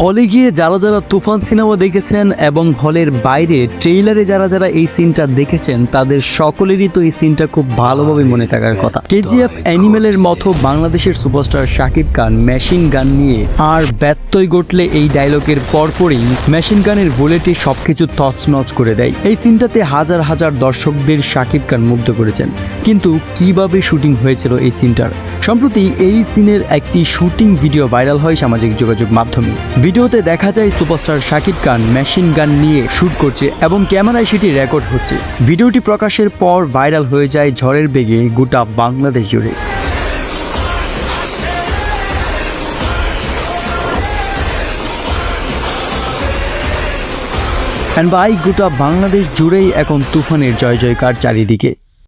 হলে গিয়ে যারা যারা তুফান সিনেমা দেখেছেন এবং হলের বাইরে ট্রেইলারে যারা যারা এই সিনটা দেখেছেন তাদের সকলেরই তো এই সিনটা খুব ভালোভাবে মনে থাকার কথা। কেজিএফ অ্যানিমেলের মতো বাংলাদেশের superstar Shakib Khan machine gun নিয়ে আর ব্যত্যয় ঘটলে এই ডায়লগের পরপরই মেশিন গানের বুলেটে সবকিছু তছনছ করে দেয়। এই সিনটাতে হাজার হাজার দর্শকদের শাকিব খান মুগ্ধ করেছেন। কিন্তু কীভাবে শুটিং হয়েছিল এই সিনটার? সম্প্রতি এই সিনের একটি শুটিং ভিডিও ভাইরাল হয় সামাজিক যোগাযোগ মাধ্যমে। ভিডিওতে দেখা যায় superstar Shakib Khan machine gun নিয়ে শুট করছে এবং ক্যামেরায় সেটি রেকর্ড হচ্ছে। ভিডিওটি প্রকাশের পর ভাইরাল হয়ে যায় ঝড়ের বেগে গোটা বাংলাদেশ জুড়ে। অ্যান্ড ভাই, গোটা বাংলাদেশ জুড়েই এখন তুফানের জয় জয়কার চারিদিকে।